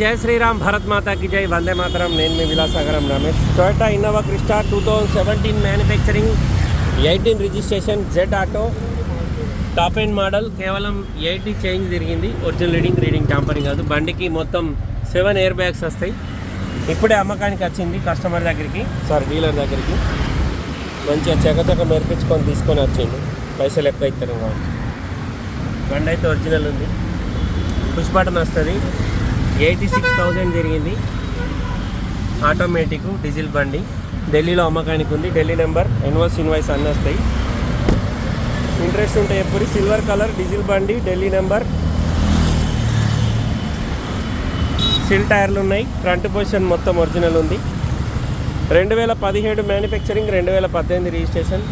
జై శ్రీరామ్ భారత్ మాతాకి జై. వందే మాతరం. నేను మీ Vilasagaram Ramesh. Toyota Innova Crysta two thousand seventeen manufacturing eighteen registration Z auto top end model కేవలం eighty change తిరిగింది. ఒరిజినల్ రీడింగ్ రీడింగ్ టాంపరింగ్ కాదు. బండికి మొత్తం సెవెన్ ఎయిర్ బ్యాగ్స్ వస్తాయి. ఇప్పుడే అమ్మకానికి వచ్చింది కస్టమర్ దగ్గరికి. సారీ డీలర్ దగ్గరికి. మంచిగా చెకచక మెరిపించుకొని తీసుకొని వచ్చింది. పైసలు ఎక్కువ ఇస్తారు కావచ్చు బండి అయితే ఒరిజినల్ ఉంది. పుష్ బటన్ వస్తుంది. ఎయిటీ సిక్స్ థౌజండ్ జరిగింది ఆటోమేటిక్ డీజిల్ బండి. ఢిల్లీలో అమ్మకానికి ఉంది. ఢిల్లీ నెంబర్ ఇన్వాయిస్ ఇన్వాయిస్ అన్నీ వస్తాయి ఇంట్రెస్ట్ ఉంటే ఎప్పుడు సిల్వర్ కలర్ డీజిల్ బండి ఢిల్లీ నెంబర్. సిల్ టైర్లు ఉన్నాయి. ఫ్రంట్ పొజిషన్ మొత్తం ఒరిజినల్ ఉంది. రెండు వేల పదిహేడు మ్యానుఫ్యాక్చరింగ్ రెండు వేల పద్దెనిమిది registration.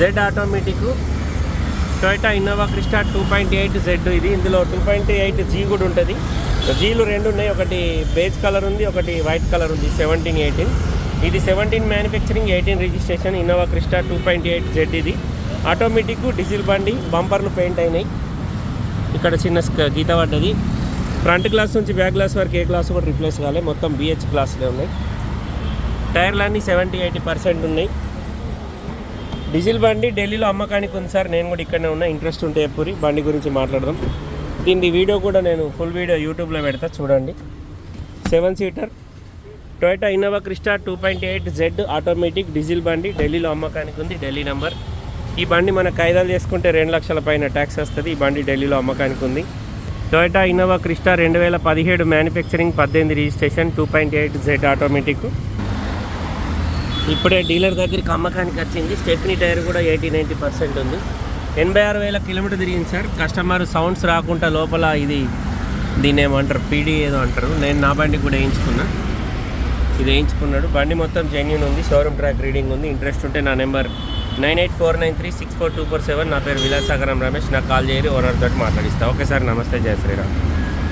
Z automatic. Toyota Innova Crysta two point eight Z ఇది. ఇందులో టూ పాయింట్ ఎయిట్ జీ కూడా ఉంటుంది. జీలు రెండు ఉన్నాయి ఒకటి బేజ్ కలర్ ఉంది ఒకటి వైట్ కలర్ ఉంది సెవెంటీన్ ఎయిటీన్. ఇది seventeen manufacturing eighteen registration Innova Crysta two point eight Z ఇది. ఆటోమేటిక్ డీజిల్ బండి బంపర్లు పెయింట్ అయినాయి. ఇక్కడ చిన్న స్క- గీత పడ్డది. ఫ్రంట్ గ్లాస్ నుంచి బ్యాక్ గ్లాస్ వరకు ఏ గ్లాస్ కూడా రిప్లేస్ కాలే. మొత్తం బిహెచ్ గ్లాసులే ఉన్నాయి. టైర్లు అన్నీ సెవెంటీ ఎయిటీ పర్సెంట్ ఉన్నాయి. డీజిల్ బండి ఢిల్లీలో అమ్మకానికి ఉంది సార్. నేను కూడా ఇక్కడనే ఉన్నా. ఇంట్రెస్ట్ ఉంటే ఎప్పుడు బండి గురించి మాట్లాడదాం. దీని వీడియో కూడా నేను ఫుల్ వీడియో యూట్యూబ్లో పెడతా చూడండి. Seven seater Toyota Innova Crysta two point eight Z automatic diesel బండి ఢిల్లీలో అమ్మకానికి ఉంది ఢిల్లీ నెంబర్. ఈ బండి మన ఖైదాలు చేసుకుంటే రెండు లక్షల పైన ట్యాక్స్ వస్తుంది ఈ బండి ఢిల్లీలో అమ్మకానికి ఉంది. టొయోటా ఇన్నోవా క్రిస్టా రెండు వేల పదిహేడు మ్యానుఫ్యాక్చరింగ్ పద్దెనిమిది registration two point eight Z automatic ఇప్పుడే డీలర్ దగ్గరికి అమ్మకానికి వచ్చింది స్టెప్నీ టైర్ కూడా ఎయిటీ నైంటీ పర్సెంట్ ఉంది. ఎనభై ఆరు వేల కిలోమీటర్ తిరిగింది సార్. కస్టమర్ సౌండ్స్ రాకుండా లోపల ఇది దీన్ని ఏమంటారు పీడీ ఏదో అంటారు. నేను నా బండి కూడా వేయించుకున్నా. ఇది వేయించుకున్నాడు. బండి మొత్తం జెన్యున్ ఉంది. షోరూమ్ ట్రాక్ రీడింగ్ ఉంది. ఇంట్రెస్ట్ ఉంటే నా number nine eight four nine three six four two four seven. నా పేరు విలాసాగరం రమేష్. నాకు కాల్ చేయరు. ఓనర్ తోటి మాట్లాడిస్తా. Okay sir. నమస్తే. జయ శ్రీరామ్.